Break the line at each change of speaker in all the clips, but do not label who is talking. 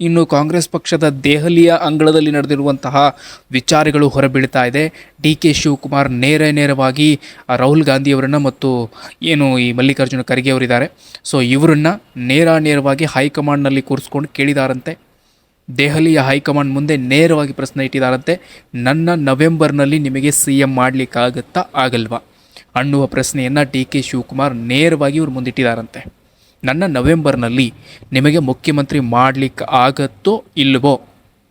ಇನ್ನು ಕಾಂಗ್ರೆಸ್ ಪಕ್ಷದ ದೆಹಲಿಯ ಅಂಗಳದಲ್ಲಿ ನಡೆದಿರುವಂತಹ ವಿಚಾರಗಳು ಹೊರಬೀಳ್ತಾ ಇದೆ. ಡಿ ಕೆ ಶಿವಕುಮಾರ್ ನೇರ ನೇರವಾಗಿ ರಾಹುಲ್ ಗಾಂಧಿಯವರನ್ನು ಮತ್ತು ಏನು ಈ ಮಲ್ಲಿಕಾರ್ಜುನ ಖರ್ಗೆ ಅವರಿದ್ದಾರೆ. ಸೊ, ಇವರನ್ನು ನೇರ ನೇರವಾಗಿ ಹೈಕಮಾಂಡ್ನಲ್ಲಿ ಕೂರಿಸ್ಕೊಂಡು ಕೇಳಿದಾರಂತೆ. ದೆಹಲಿಯ ಹೈಕಮಾಂಡ್ ಮುಂದೆ ನೇರವಾಗಿ ಪ್ರಶ್ನೆ ಇಟ್ಟಿದಾರಂತೆ. ನನ್ನ ನವೆಂಬರ್ನಲ್ಲಿ ನಿಮಗೆ ಸಿ ಎಂ ಮಾಡಲಿಕ್ಕಾಗತ್ತಾ ಆಗಲ್ವಾ ಅನ್ನುವ ಪ್ರಶ್ನೆಯನ್ನು ಡಿ ಕೆ ಶಿವಕುಮಾರ್ ನೇರವಾಗಿ ಇವ್ರು ಮುಂದಿಟ್ಟಿದ್ದಾರಂತೆ ನನ್ನ ನವೆಂಬರ್ನಲ್ಲಿ ನಿಮಗೆ ಮುಖ್ಯಮಂತ್ರಿ ಮಾಡಲಿಕ್ಕೆ ಆಗತ್ತೋ ಇಲ್ವೋ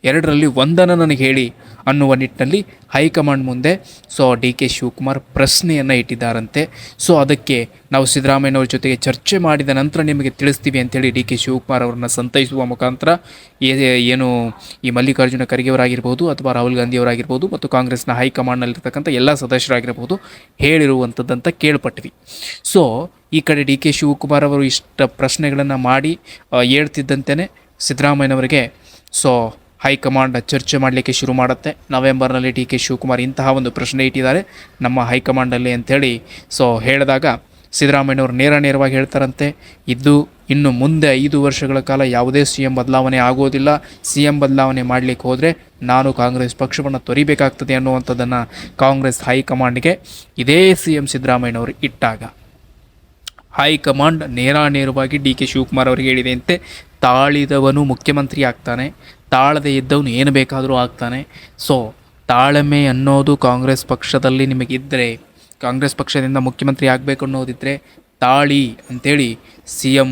ಎರಡರಲ್ಲಿ ಒಂದನ್ನು ನನಗೆ ಹೇಳಿ ಅನ್ನುವ ನಿಟ್ಟಿನಲ್ಲಿ ಹೈಕಮಾಂಡ್ ಮುಂದೆ ಸೊ ಡಿ ಕೆ ಶಿವಕುಮಾರ್ ಪ್ರಶ್ನೆಯನ್ನು ಇಟ್ಟಿದ್ದಾರಂತೆ. ಸೊ ಅದಕ್ಕೆ ನಾವು ಸಿದ್ದರಾಮಯ್ಯನವರ ಜೊತೆಗೆ ಚರ್ಚೆ ಮಾಡಿದ ನಂತರ ನಿಮಗೆ ತಿಳಿಸ್ತೀವಿ ಅಂತೇಳಿ ಡಿ ಕೆ ಶಿವಕುಮಾರ್ ಅವರನ್ನು ಸಂತೈಸುವ ಮುಖಾಂತರ ಏನು ಈ ಮಲ್ಲಿಕಾರ್ಜುನ ಖರ್ಗೆ ಅವರಾಗಿರ್ಬೋದು ಅಥವಾ ರಾಹುಲ್ ಗಾಂಧಿ ಅವರಾಗಿರ್ಬೋದು ಮತ್ತು ಕಾಂಗ್ರೆಸ್ನ ಹೈಕಮಾಂಡ್ನಲ್ಲಿರ್ತಕ್ಕಂಥ ಎಲ್ಲ ಸದಸ್ಯರಾಗಿರ್ಬೋದು ಹೇಳಿರುವಂಥದ್ದಂತ ಕೇಳ್ಪಟ್ವಿ ಸೊ ಈ ಕಡೆ ಡಿ ಕೆ ಶಿವಕುಮಾರ್ ಅವರು ಇಷ್ಟ ಪ್ರಶ್ನೆಗಳನ್ನು ಮಾಡಿ ಹೇಳ್ತಿದ್ದಂತೆಯೇ ಸಿದ್ದರಾಮಯ್ಯನವರಿಗೆ ಸೊ ಹೈಕಮಾಂಡ್ ಚರ್ಚೆ ಮಾಡಲಿಕ್ಕೆ ಶುರು ಮಾಡುತ್ತೆ. ನವೆಂಬರ್ನಲ್ಲಿ ಡಿ ಕೆ ಶಿವಕುಮಾರ್ ಇಂತಹ ಒಂದು ಪ್ರಶ್ನೆ ಇಟ್ಟಿದ್ದಾರೆ. ನಮ್ಮ ಹೈಕಮಾಂಡಲ್ಲಿ ಅಂಥೇಳಿ ಸೊ ಹೇಳಿದಾಗ ಸಿದ್ದರಾಮಯ್ಯನವರು ನೇರ ನೇರವಾಗಿ ಹೇಳ್ತಾರಂತೆ, ಇದ್ದು ಇನ್ನು ಮುಂದೆ ಐದು ವರ್ಷಗಳ ಕಾಲ ಯಾವುದೇ ಸಿ ಎಂ ಬದಲಾವಣೆ ಆಗೋದಿಲ್ಲ. ಸಿ ಎಂ ಬದಲಾವಣೆ ಮಾಡಲಿಕ್ಕೆ ಹೋದರೆ ನಾನು ಕಾಂಗ್ರೆಸ್ ಪಕ್ಷವನ್ನು ತೊರಿಬೇಕಾಗ್ತದೆ ಅನ್ನುವಂಥದ್ದನ್ನು ಕಾಂಗ್ರೆಸ್ ಹೈಕಮಾಂಡ್ಗೆ ಇದೇ ಸಿ ಎಂ ಸಿದ್ದರಾಮಯ್ಯನವರು ಇಟ್ಟಾಗ. ಹೈಕಮಾಂಡ್ ನೇರ ನೇರವಾಗಿ ಡಿ ಕೆ ಶಿವಕುಮಾರ್ ಅವರಿಗೆ ಹೇಳಿದೆಯಂತೆ ತಾಳಿದವನು ಮುಖ್ಯಮಂತ್ರಿ ಆಗ್ತಾನೆ, ತಾಳದೆ ಇದ್ದವನು ಏನು ಬೇಕಾದರೂ ಆಗ್ತಾನೆ. ಸೊ ತಾಳ್ಮೆ ಅನ್ನೋದು ಕಾಂಗ್ರೆಸ್ ಪಕ್ಷದಲ್ಲಿ ನಿಮಗಿದ್ದರೆ ಕಾಂಗ್ರೆಸ್ ಪಕ್ಷದಿಂದ ಮುಖ್ಯಮಂತ್ರಿ ಆಗಬೇಕು ಅನ್ನೋದಿದ್ದರೆ ತಾಳಿ ಅಂಥೇಳಿ ಸಿ ಎಂ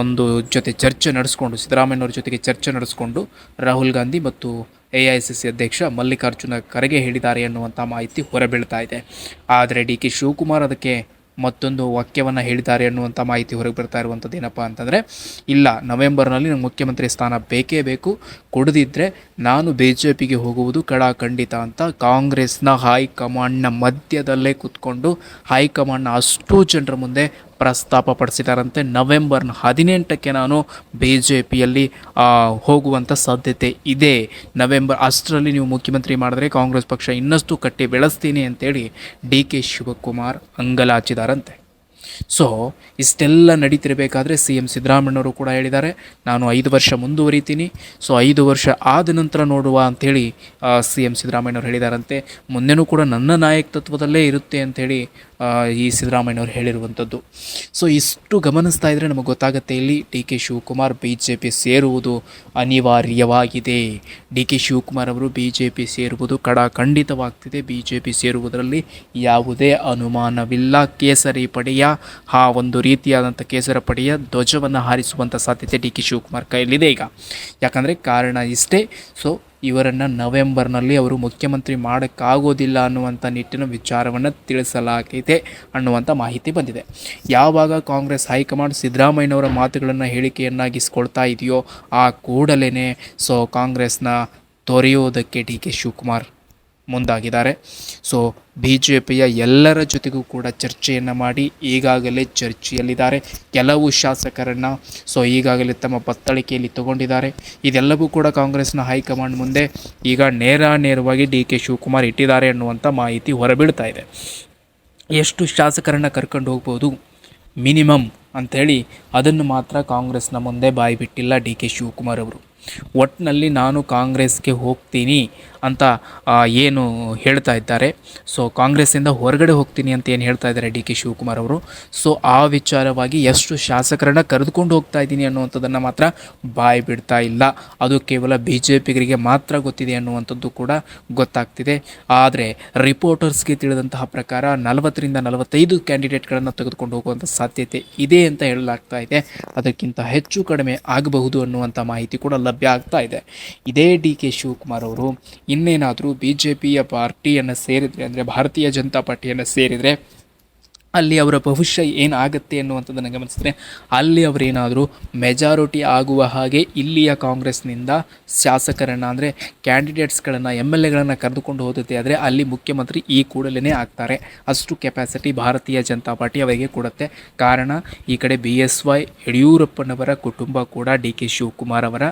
ಒಂದು ಜೊತೆ ಚರ್ಚೆ ನಡೆಸ್ಕೊಂಡು, ಸಿದ್ದರಾಮಯ್ಯನವ್ರ ಜೊತೆಗೆ ಚರ್ಚೆ ನಡೆಸ್ಕೊಂಡು ರಾಹುಲ್ ಗಾಂಧಿ ಮತ್ತು ಎ ಐ ಸಿ ಸಿ ಅಧ್ಯಕ್ಷ ಮಲ್ಲಿಕಾರ್ಜುನ ಖರ್ಗೆ ಹೇಳಿದ್ದಾರೆ ಎನ್ನುವಂಥ ಮಾಹಿತಿ ಹೊರಬೀಳ್ತಾ ಇದೆ. ಆದರೆ ಡಿ ಕೆ ಶಿವಕುಮಾರ್ ಅದಕ್ಕೆ ಮತ್ತೊಂದು ವಾಕ್ಯವನ್ನು ಹೇಳಿದ್ದಾರೆ ಅನ್ನುವಂಥ ಮಾಹಿತಿ ಹೊರಗೆ ಬರ್ತಾ ಇರುವಂಥದ್ದು ಏನಪ್ಪ ಅಂತಂದರೆ, ಇಲ್ಲ, ನವೆಂಬರ್ನಲ್ಲಿ ನಂಗೆ ಮುಖ್ಯಮಂತ್ರಿ ಸ್ಥಾನ ಬೇಕೇ ಬೇಕು. ಕೊಡದಿದ್ದರೆ ನಾನು ಬಿ ಜೆ ಪಿಗೆ ಹೋಗುವುದು ಕಡಾಖಂಡಿತ ಅಂತ ಕಾಂಗ್ರೆಸ್ನ ಹೈಕಮಾಂಡ್ನ ಮಧ್ಯದಲ್ಲೇ ಕೂತ್ಕೊಂಡು ಹೈಕಮಾಂಡ್ನ ಅಷ್ಟು ಜನರ ಮುಂದೆ ಪ್ರಸ್ತಾಪ ಪಡಿಸಿದಾರಂತೆ ನವೆಂಬರ್ನ ಹದಿನೆಂಟಕ್ಕೆ ನಾನು ಬಿ ಜೆ ಪಿಯಲ್ಲಿ ಹೋಗುವಂಥ ಸಾಧ್ಯತೆ ಇದೆ. ನವೆಂಬರ್ ಅಷ್ಟರಲ್ಲಿ ನೀವು ಮುಖ್ಯಮಂತ್ರಿ ಮಾಡಿದ್ರೆ ಕಾಂಗ್ರೆಸ್ ಪಕ್ಷ ಇನ್ನಷ್ಟು ಕಟ್ಟಿ ಬೆಳೆಸ್ತೀನಿ ಅಂತೇಳಿ ಡಿ ಕೆ ಶಿವಕುಮಾರ್ ಅಂಗಲಾಚಿದಾರಂತೆ. ಸೊ ಇಷ್ಟೆಲ್ಲ ನಡೀತಿರಬೇಕಾದ್ರೆ ಸಿ ಎಂ ಸಿದ್ದರಾಮಣ್ಣವರು ಕೂಡ ಹೇಳಿದ್ದಾರೆ, ನಾನು ಐದು ವರ್ಷ ಮುಂದುವರಿತೀನಿ. ಸೊ ಐದು ವರ್ಷ ಆದ ನಂತರ ನೋಡುವ ಅಂಥೇಳಿ ಸಿ ಎಂ ಸಿದ್ದರಾಮಯ್ಯವರು ಹೇಳಿದಾರಂತೆ. ಮುಂದೆನೂ ಕೂಡ ನನ್ನ ನಾಯಕತ್ವದಲ್ಲೇ ಇರುತ್ತೆ ಅಂಥೇಳಿ ಈ ಸಿದ್ದರಾಮಯ್ಯನವರು ಹೇಳಿರುವಂಥದ್ದು. ಸೊ ಇಷ್ಟು ಗಮನಿಸ್ತಾ ಇದ್ದರೆ ನಮಗೆ ಗೊತ್ತಾಗುತ್ತೆ ಇಲ್ಲಿ D K Shivakumar B J P ಸೇರುವುದು ಅನಿವಾರ್ಯವಾಗಿದೆ. ಡಿ ಕೆ ಶಿವಕುಮಾರ್ ಅವರು ಬಿ ಜೆ ಪಿ ಸೇರುವುದು ಕಡಾಖಂಡಿತವಾಗ್ತಿದೆ ಬಿ ಜೆ ಪಿ ಸೇರುವುದರಲ್ಲಿ ಯಾವುದೇ ಅನುಮಾನವಿಲ್ಲ. ಕೇಸರಿ ಪಡೆಯ, ಆ ಒಂದು ರೀತಿಯಾದಂಥ ಕೇಸರ ಪಡೆಯ ಧ್ವಜವನ್ನು ಹಾರಿಸುವಂಥ ಸಾಧ್ಯತೆ ಡಿ ಕೆ ಶಿವಕುಮಾರ್ ಕೈಯಲ್ಲಿದೆ ಈಗ. ಯಾಕಂದರೆ ಕಾರಣ ಇಷ್ಟೇ. ಸೊ ಇವರನ್ನು ನವೆಂಬರ್ನಲ್ಲಿ ಅವರು ಮುಖ್ಯಮಂತ್ರಿ ಮಾಡೋಕ್ಕಾಗೋದಿಲ್ಲ ಅನ್ನುವಂಥ ನಿಟ್ಟಿನ ವಿಚಾರವನ್ನು ತಿಳಿಸಲಾಗಿದೆ ಅನ್ನುವಂಥ ಮಾಹಿತಿ ಬಂದಿದೆ. ಯಾವಾಗ ಕಾಂಗ್ರೆಸ್ ಹೈಕಮಾಂಡ್ ಸಿದ್ದರಾಮಯ್ಯನವರ ಮಾತುಗಳನ್ನು ಹೇಳಿಕೆಯನ್ನಾಗಿಸ್ಕೊಳ್ತಾ ಇದೆಯೋ ಆ ಕೂಡಲೇ ಸೊ ಕಾಂಗ್ರೆಸ್ನ ತೊರೆಯೋದಕ್ಕೆ ಡಿ ಕೆ ಶಿವಕುಮಾರ್ ಮುಂದಾಗಿದ್ದಾರೆ. ಸೊ ಬಿ ಜೆ ಪಿಯ ಎಲ್ಲರ ಜೊತೆಗೂ ಕೂಡ ಚರ್ಚೆಯನ್ನು ಮಾಡಿ ಈಗಾಗಲೇ ಚರ್ಚೆಯಲ್ಲಿದ್ದಾರೆ. ಕೆಲವು ಶಾಸಕರನ್ನು ಸೊ ಈಗಾಗಲೇ ತಮ್ಮ ಬತ್ತಳಿಕೆಯಲ್ಲಿ ತಗೊಂಡಿದ್ದಾರೆ. ಇದೆಲ್ಲವೂ ಕೂಡ ಕಾಂಗ್ರೆಸ್ನ ಹೈಕಮಾಂಡ್ ಮುಂದೆ ಈಗ ನೇರ ನೇರವಾಗಿ ಡಿ ಕೆ ಶಿವಕುಮಾರ್ ಇಟ್ಟಿದ್ದಾರೆ ಅನ್ನುವಂಥ ಮಾಹಿತಿ ಹೊರಬೀಳ್ತಾ ಇದೆ. ಎಷ್ಟು ಶಾಸಕರನ್ನು ಕರ್ಕೊಂಡು ಹೋಗ್ಬೋದು? ಮಿನಿಮಮ್ ಅಂಥೇಳಿ ಅದನ್ನು ಮಾತ್ರ ಕಾಂಗ್ರೆಸ್ನ ಮುಂದೆ ಬಾಯಿ ಬಿಟ್ಟಿಲ್ಲ ಡಿ ಕೆ ಶಿವಕುಮಾರ್ ಅವರು. ಒಟ್ಟಿನಲ್ಲಿ ನಾನು ಕಾಂಗ್ರೆಸ್ಗೆ ಹೋಗ್ತೀನಿ ಅಂತ ಏನು ಹೇಳ್ತಾ ಇದ್ದಾರೆ. ಸೊ ಕಾಂಗ್ರೆಸ್ಸಿಂದ ಹೊರಗಡೆ ಹೋಗ್ತೀನಿ ಅಂತ ಏನು ಹೇಳ್ತಾ ಇದ್ದಾರೆ ಡಿ ಕೆ ಶಿವಕುಮಾರ್ ಅವರು. ಸೊ ಆ ವಿಚಾರವಾಗಿ ಎಷ್ಟು ಶಾಸಕರನ್ನು ಕರೆದುಕೊಂಡು ಹೋಗ್ತಾ ಇದ್ದೀನಿ ಅನ್ನುವಂಥದ್ದನ್ನು ಮಾತ್ರ ಬಾಯಿ ಬಿಡ್ತಾ ಇಲ್ಲ. ಅದು ಕೇವಲ ಬಿ ಜೆ ಪಿಗರಿಗೆ ಮಾತ್ರ ಗೊತ್ತಿದೆ ಅನ್ನುವಂಥದ್ದು ಕೂಡ ಗೊತ್ತಾಗ್ತಿದೆ. ಆದರೆ, ರಿಪೋರ್ಟರ್ಸ್ಗೆ ತಿಳಿದಂತಹ ಪ್ರಕಾರ ನಲವತ್ತರಿಂದ ನಲವತ್ತೈದು ಕ್ಯಾಂಡಿಡೇಟ್ಗಳನ್ನು ತೆಗೆದುಕೊಂಡು ಹೋಗುವಂಥ ಸಾಧ್ಯತೆ ಇದೆ ಅಂತ ಹೇಳಲಾಗ್ತಾ ಇದೆ. ಅದಕ್ಕಿಂತ ಹೆಚ್ಚು ಕಡಿಮೆ ಆಗಬಹುದು ಅನ್ನುವಂಥ ಮಾಹಿತಿ ಕೂಡ ಲಭ್ಯ ಆಗ್ತಾ ಇದೆ. ಇದೇ ಡಿ ಕೆ ಶಿವಕುಮಾರ್ ಅವರು ಇನ್ನೇನಾದರೂ ಬಿ ಜೆ ಪಿಯ ಪಾರ್ಟಿಯನ್ನು ಸೇರಿದರೆ ಅಂದರೆ ಭಾರತೀಯ ಜನತಾ ಪಾರ್ಟಿಯನ್ನು ಸೇರಿದರೆ ಅಲ್ಲಿ ಅವರ ಭವಿಷ್ಯ ಏನಾಗುತ್ತೆ ಅನ್ನುವಂಥದ್ದನ್ನು ಗಮನಿಸಿದ್ರೆ, ಅಲ್ಲಿ ಅವರೇನಾದರೂ ಮೆಜಾರಿಟಿ ಆಗುವ ಹಾಗೆ ಇಲ್ಲಿಯ ಕಾಂಗ್ರೆಸ್ನಿಂದ ಶಾಸಕರನ್ನು ಅಂದರೆ ಕ್ಯಾಂಡಿಡೇಟ್ಸ್ಗಳನ್ನು ಎಂ ಎಲ್ ಎಗಳನ್ನು ಕರೆದುಕೊಂಡು ಹೋಗುತ್ತೆ ಆದರೆ ಅಲ್ಲಿ ಮುಖ್ಯಮಂತ್ರಿ ಈ ಕೂಡಲೇ ಆಗ್ತಾರೆ. ಅಷ್ಟು ಕೆಪಾಸಿಟಿ ಭಾರತೀಯ ಜನತಾ ಪಾರ್ಟಿ ಅವರಿಗೆ ಕೊಡುತ್ತೆ. ಕಾರಣ ಈ ಕಡೆ ಬಿ ಎಸ್ ವೈ, ಯಡಿಯೂರಪ್ಪನವರ ಕುಟುಂಬ ಕೂಡ ಡಿ ಕೆ ಶಿವಕುಮಾರ್ ಅವರ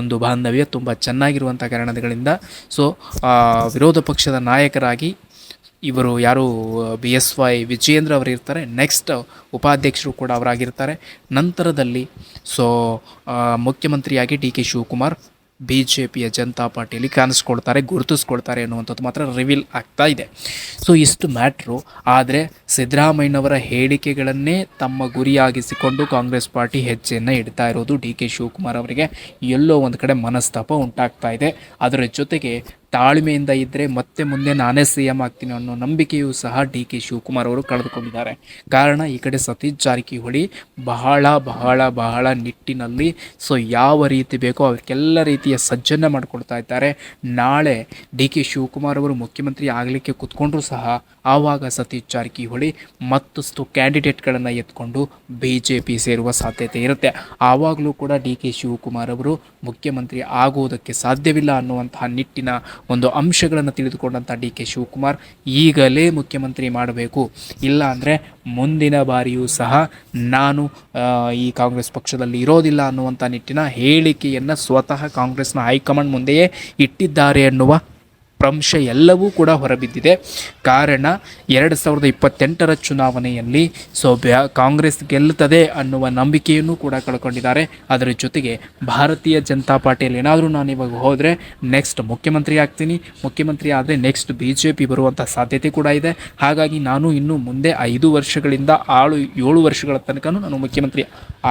ಒಂದು ಬಾಂಧವ್ಯ ತುಂಬ ಚೆನ್ನಾಗಿರುವಂಥ ಕಾರಣಗಳಿಂದ. ಸೊ ವಿರೋಧ ಪಕ್ಷದ ನಾಯಕರಾಗಿ ಇವರು ಯಾರು, ಬಿ ಎಸ್ ವೈ ವಿಜಯೇಂದ್ರ ಅವರು ಇರ್ತಾರೆ. ನೆಕ್ಸ್ಟ್ ಉಪಾಧ್ಯಕ್ಷರು ಕೂಡ ಅವರಾಗಿರ್ತಾರೆ. ನಂತರದಲ್ಲಿ ಸೊ ಮುಖ್ಯಮಂತ್ರಿಯಾಗಿ D K Shivakumar B J ಪಿಯ ಜನತಾ ಪಾರ್ಟಿಯಲ್ಲಿ ಕಾಣಿಸ್ಕೊಳ್ತಾರೆ, ಗುರುತಿಸ್ಕೊಳ್ತಾರೆ ಅನ್ನುವಂಥದ್ದು ಮಾತ್ರ ರಿವೀಲ್ ಆಗ್ತಾ ಇದೆ. ಸೊ ಇಷ್ಟು ಮ್ಯಾಟ್ರು ಆದರೆ ಸಿದ್ದರಾಮಯ್ಯನವರ ಹೇಳಿಕೆಗಳನ್ನೇ ತಮ್ಮ ಗುರಿಯಾಗಿಸಿಕೊಂಡು ಕಾಂಗ್ರೆಸ್ ಪಾರ್ಟಿ ಹೆಜ್ಜೆಯನ್ನು ಇಡ್ತಾ ಇರೋದು ಡಿ ಕೆ ಶಿವಕುಮಾರ್ ಅವರಿಗೆ. ಎಲ್ಲೋ ಒಂದು ಕಡೆ ಮನಸ್ತಾಪ ಉಂಟಾಗ್ತಾ ಇದೆ. ಅದರ ಜೊತೆಗೆ ತಾಳ್ಮೆಯಿಂದ ಇದ್ದರೆ ಮತ್ತೆ ಮುಂದೆ ನಾನೇ ಸಿ ಎಂ ಆಗ್ತೀನಿ ಅನ್ನೋ ನಂಬಿಕೆಯೂ ಸಹ ಡಿ ಕೆ ಶಿವಕುಮಾರ್ ಅವರು ಕಳೆದುಕೊಂಡಿದ್ದಾರೆ. ಕಾರಣ ಈ ಕಡೆ ಸತೀಶ್ ಜಾರಕಿಹೊಳಿ ಬಹಳ ಬಹಳ ಬಹಳ ನಿಟ್ಟಿನಲ್ಲಿ ಸೊ ಯಾವ ರೀತಿ ಬೇಕೋ ಅವ್ರಿಗೆಲ್ಲ ರೀತಿಯ ಸಜ್ಜನ್ನು ಮಾಡಿಕೊಡ್ತಾ ಇದ್ದಾರೆ. ನಾಳೆ ಡಿ ಕೆ ಶಿವಕುಮಾರ್ ಅವರು ಮುಖ್ಯಮಂತ್ರಿ ಆಗಲಿಕ್ಕೆ ಕೂತ್ಕೊಂಡ್ರೂ ಸಹ ಆವಾಗ ಸತೀಶ್ ಜಾರಕಿಹೊಳಿ ಮತ್ತಷ್ಟು ಕ್ಯಾಂಡಿಡೇಟ್ಗಳನ್ನು ಎತ್ಕೊಂಡು ಬಿ ಜೆ ಪಿ ಸೇರುವ ಸಾಧ್ಯತೆ ಇರುತ್ತೆ. ಆವಾಗಲೂ ಕೂಡ ಡಿ ಕೆ ಶಿವಕುಮಾರ್ ಅವರು ಮುಖ್ಯಮಂತ್ರಿ ಆಗುವುದಕ್ಕೆ ಸಾಧ್ಯವಿಲ್ಲ ಅನ್ನುವಂತಹ ನಿಟ್ಟಿನ ಒಂದು ಅಂಶಗಳನ್ನು ತಿಳಿದುಕೊಂಡಂಥ ಡಿ ಕೆ ಶಿವಕುಮಾರ್ ಈಗಲೇ ಮುಖ್ಯಮಂತ್ರಿ ಮಾಡಬೇಕು. ಇಲ್ಲ ಅಂದರೆ ಮುಂದಿನ ಬಾರಿಯೂ ಸಹ ನಾನು ಈ ಕಾಂಗ್ರೆಸ್ ಪಕ್ಷದಲ್ಲಿ ಇರೋದಿಲ್ಲ ಅನ್ನುವಂಥ ನಿಟ್ಟಿನ ಹೇಳಿಕೆಯನ್ನು ಸ್ವತಃ ಕಾಂಗ್ರೆಸ್ನ ಹೈಕಮಾಂಡ್ ಮುಂದೆಯೇ ಇಟ್ಟಿದ್ದಾರೆ ಅನ್ನುವ ಅಂಶ ಎಲ್ಲವೂ ಕೂಡ ಹೊರಬಿದ್ದಿದೆ. ಕಾರಣ ಎರಡು ಸಾವಿರದ ಇಪ್ಪತ್ತೆಂಟರ ಚುನಾವಣೆಯಲ್ಲಿ ಸೊ ಕಾಂಗ್ರೆಸ್ ಗೆಲ್ಲುತ್ತದೆ ಅನ್ನುವ ನಂಬಿಕೆಯನ್ನು ಕೂಡ ಕಳ್ಕೊಂಡಿದ್ದಾರೆ. ಅದರ ಜೊತೆಗೆ ಭಾರತೀಯ ಜನತಾ ಪಾರ್ಟಿಯಲ್ಲಿ ಏನಾದರೂ ನಾನು ಇವಾಗ ಹೋದರೆ ನೆಕ್ಸ್ಟ್ ಮುಖ್ಯಮಂತ್ರಿ ಆಗ್ತೀನಿ. ಮುಖ್ಯಮಂತ್ರಿ ಆದರೆ ನೆಕ್ಸ್ಟ್ ಬಿ ಜೆ ಪಿ ಬರುವಂಥ ಸಾಧ್ಯತೆ ಕೂಡ ಇದೆ. ಹಾಗಾಗಿ ನಾನು ಇನ್ನು ಮುಂದೆ ಐದು ವರ್ಷಗಳಿಂದ ಆಳು ಏಳು ವರ್ಷಗಳ ತನಕ ನಾನು ಮುಖ್ಯಮಂತ್ರಿ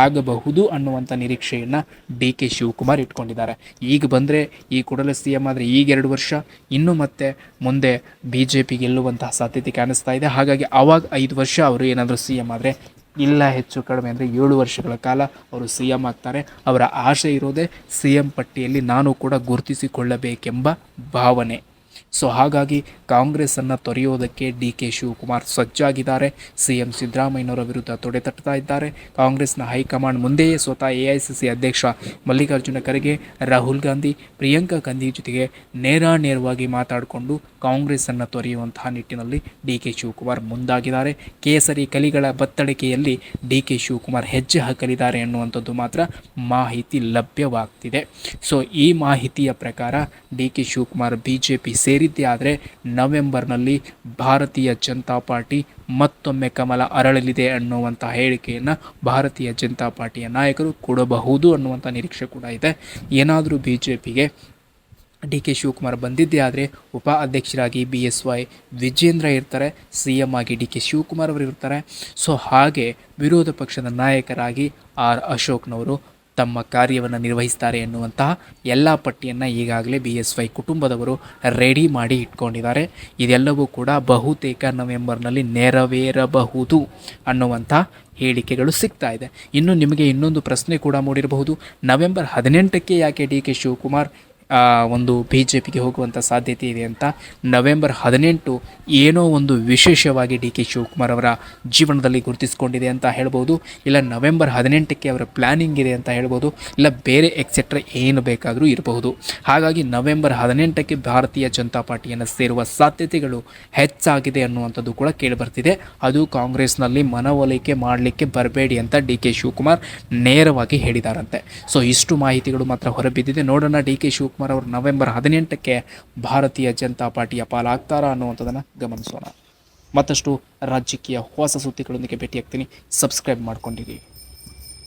ಆಗಬಹುದು ಅನ್ನುವಂಥ ನಿರೀಕ್ಷೆಯನ್ನು ಡಿ ಕೆ ಶಿವಕುಮಾರ್ ಇಟ್ಕೊಂಡಿದ್ದಾರೆ. ಈಗ ಬಂದರೆ ಈ ಕೂಡಲೇ ಸಿ ಎಂ ಆದರೆ ಈಗ ಎರಡು ವರ್ಷ ಇನ್ನು ಮತ್ತೆ ಮುಂದೆ ಬಿ ಜೆ ಪಿ ಗೆಲ್ಲುವಂತಹ ಸಾಧ್ಯತೆ ಕಾಣಿಸ್ತಾ ಇದೆ. ಹಾಗಾಗಿ ಆವಾಗ ಐದು ವರ್ಷ ಅವರು ಏನಾದರೂ ಸಿ ಎಂ ಆದರೆ ಇಲ್ಲ ಹೆಚ್ಚು ಕಡಿಮೆ ಅಂದರೆ ಏಳು ವರ್ಷಗಳ ಕಾಲ ಅವರು ಸಿ ಎಂ ಆಗ್ತಾರೆ. ಅವರ ಆಶೆ ಇರೋದೇ ಸಿ ಎಂ ಪಟ್ಟಿಯಲ್ಲಿ ನಾನು ಕೂಡ ಗುರುತಿಸಿಕೊಳ್ಳಬೇಕೆಂಬ ಭಾವನೆ. ಸೊ ಹಾಗಾಗಿ ಕಾಂಗ್ರೆಸ್ಸನ್ನು ತೊರೆಯೋದಕ್ಕೆ ಡಿ ಕೆ ಶಿವಕುಮಾರ್ ಸಜ್ಜಾಗಿದ್ದಾರೆ. ಸಿ ಎಂ ಸಿದ್ದರಾಮಯ್ಯನವರ ವಿರುದ್ಧ ತೊಡೆ ತಟ್ತಾ ಇದ್ದಾರೆ. ಕಾಂಗ್ರೆಸ್ನ ಹೈಕಮಾಂಡ್ ಮುಂದೆಯೇ ಸ್ವತಃ ಎ ಐ ಸಿ ಸಿ ಅಧ್ಯಕ್ಷ ಮಲ್ಲಿಕಾರ್ಜುನ ಖರ್ಗೆ, ರಾಹುಲ್ ಗಾಂಧಿ, ಪ್ರಿಯಾಂಕಾ ಗಾಂಧಿ ಜೊತೆಗೆ ನೇರಾನೇರವಾಗಿ ಮಾತಾಡಿಕೊಂಡು ಕಾಂಗ್ರೆಸ್ಸನ್ನು ತೊರೆಯುವಂತಹ ನಿಟ್ಟಿನಲ್ಲಿ ಡಿ ಕೆ ಶಿವಕುಮಾರ್ ಮುಂದಾಗಿದ್ದಾರೆ. ಕೇಸರಿ ಕಲಿಗಳ ಬತ್ತಳಿಕೆಯಲ್ಲಿ ಡಿ ಕೆ ಶಿವಕುಮಾರ್ ಹೆಜ್ಜೆ ಹಾಕಲಿದ್ದಾರೆ ಎನ್ನುವಂಥದ್ದು ಮಾತ್ರ ಮಾಹಿತಿ ಲಭ್ಯವಾಗ್ತಿದೆ. ಸೊ ಈ ಮಾಹಿತಿಯ ಪ್ರಕಾರ D K Shivakumar B J P ಸೇರಿದ್ದೇ ಆದರೆ ನವೆಂಬರ್ನಲ್ಲಿ ಭಾರತೀಯ ಜನತಾ ಪಾರ್ಟಿ ಮತ್ತೊಮ್ಮೆ ಕಮಲ ಅರಳಲಿದೆ ಅನ್ನುವಂಥ ಹೇಳಿಕೆಯನ್ನು ಭಾರತೀಯ ಜನತಾ ಪಾರ್ಟಿಯ ನಾಯಕರು ಕೊಡಬಹುದು ಅನ್ನುವಂಥ ನಿರೀಕ್ಷೆ ಕೂಡ ಇದೆ. ಏನಾದರೂ ಬಿ ಜೆ ಪಿಗೆ ಡಿ ಕೆ ಶಿವಕುಮಾರ್ ಬಂದಿದ್ದೇ ಆದರೆ ಉಪ ಅಧ್ಯಕ್ಷರಾಗಿ ಬಿ ಎಸ್ ವೈ ವಿಜೇಂದ್ರ ಇರ್ತಾರೆ, ಸಿ ಎಂ ಆಗಿ ಡಿ ಕೆ ಶಿವಕುಮಾರ್ ಅವರು ಇರ್ತಾರೆ. ಸೊ ಹಾಗೆ ವಿರೋಧ ಪಕ್ಷದ ನಾಯಕರಾಗಿ ಆರ್ ಅಶೋಕ್ನವರು ತಮ್ಮ ಕಾರ್ಯವನ್ನು ನಿರ್ವಹಿಸ್ತಾರೆ ಎನ್ನುವಂತಹ ಎಲ್ಲ ಪಟ್ಟಿಯನ್ನು ಈಗಾಗಲೇ ಬಿ ಎಸ್ ವೈ ಕುಟುಂಬದವರು ರೆಡಿ ಮಾಡಿ ಇಟ್ಕೊಂಡಿದ್ದಾರೆ. ಇದೆಲ್ಲವೂ ಕೂಡ ಬಹುತೇಕ ನವೆಂಬರ್ನಲ್ಲಿ ನೆರವೇರಬಹುದು ಅನ್ನುವಂಥ ಹೇಳಿಕೆಗಳು ಸಿಗ್ತಾ ಇದೆ. ಇನ್ನು ನಿಮಗೆ ಇನ್ನೊಂದು ಪ್ರಶ್ನೆ ಕೂಡ ಮೂಡಿರಬಹುದು. ನವೆಂಬರ್ ಹದಿನೆಂಟಕ್ಕೆ ಯಾಕೆ ಡಿ ಕೆ ಶಿವಕುಮಾರ್ ಒಂದು ಬಿ ಜೆ ಪಿಗೆ ಹೋಗುವಂಥ ಸಾಧ್ಯತೆ ಇದೆ ಅಂತ ನವೆಂಬರ್ ಹದಿನೆಂಟು ಏನೋ ಒಂದು ವಿಶೇಷವಾಗಿ ಡಿ ಕೆ ಶಿವಕುಮಾರ್ ಅವರ ಜೀವನದಲ್ಲಿ ಗುರುತಿಸ್ಕೊಂಡಿದೆ ಅಂತ ಹೇಳ್ಬೋದು. ಇಲ್ಲ, ನವೆಂಬರ್ ಹದಿನೆಂಟಕ್ಕೆ ಅವರ ಪ್ಲ್ಯಾನಿಂಗ್ ಇದೆ ಅಂತ ಹೇಳ್ಬೋದು. ಇಲ್ಲ, ಬೇರೆ ಎಕ್ಸೆಟ್ರಾ ಏನು ಬೇಕಾದರೂ ಇರಬಹುದು. ಹಾಗಾಗಿ ನವೆಂಬರ್ ಹದಿನೆಂಟಕ್ಕೆ ಭಾರತೀಯ ಜನತಾ ಪಾರ್ಟಿಯನ್ನು ಸೇರುವ ಸಾಧ್ಯತೆಗಳು ಹೆಚ್ಚಾಗಿದೆ ಅನ್ನುವಂಥದ್ದು ಕೂಡ ಕೇಳಿಬರ್ತಿದೆ. ಅದು ಕಾಂಗ್ರೆಸ್ನಲ್ಲಿ ಮನವೊಲಿಕೆ ಮಾಡಲಿಕ್ಕೆ ಬರಬೇಡಿ ಅಂತ ಡಿ ಕೆ ಶಿವಕುಮಾರ್ ನೇರವಾಗಿ ಹೇಳಿದಾರಂತೆ. ಸೊ, ಇಷ್ಟು ಮಾಹಿತಿಗಳು ಮಾತ್ರ ಹೊರಬಿದ್ದಿದೆ. ನೋಡೋಣ ಡಿ ಕೆ ಶಿವಕುಮಾರ್ ಅವರು ನವೆಂಬರ್ ಹದಿನೆಂಟಕ್ಕೆ ಭಾರತೀಯ ಜನತಾ ಪಾರ್ಟಿಯ ಪಾಲಾಗ್ತಾರಾ ಅನ್ನುವಂಥದ್ದನ್ನು ಗಮನಿಸೋಣ. ಮತ್ತಷ್ಟು ರಾಜಕೀಯ ಹೊಸ ಸುದ್ದಿಗಳೊಂದಿಗೆ ಭೇಟಿಯಾಗ್ತೀನಿ. ಸಬ್ಸ್ಕ್ರೈಬ್ ಮಾಡ್ಕೊಂಡಿರಿ.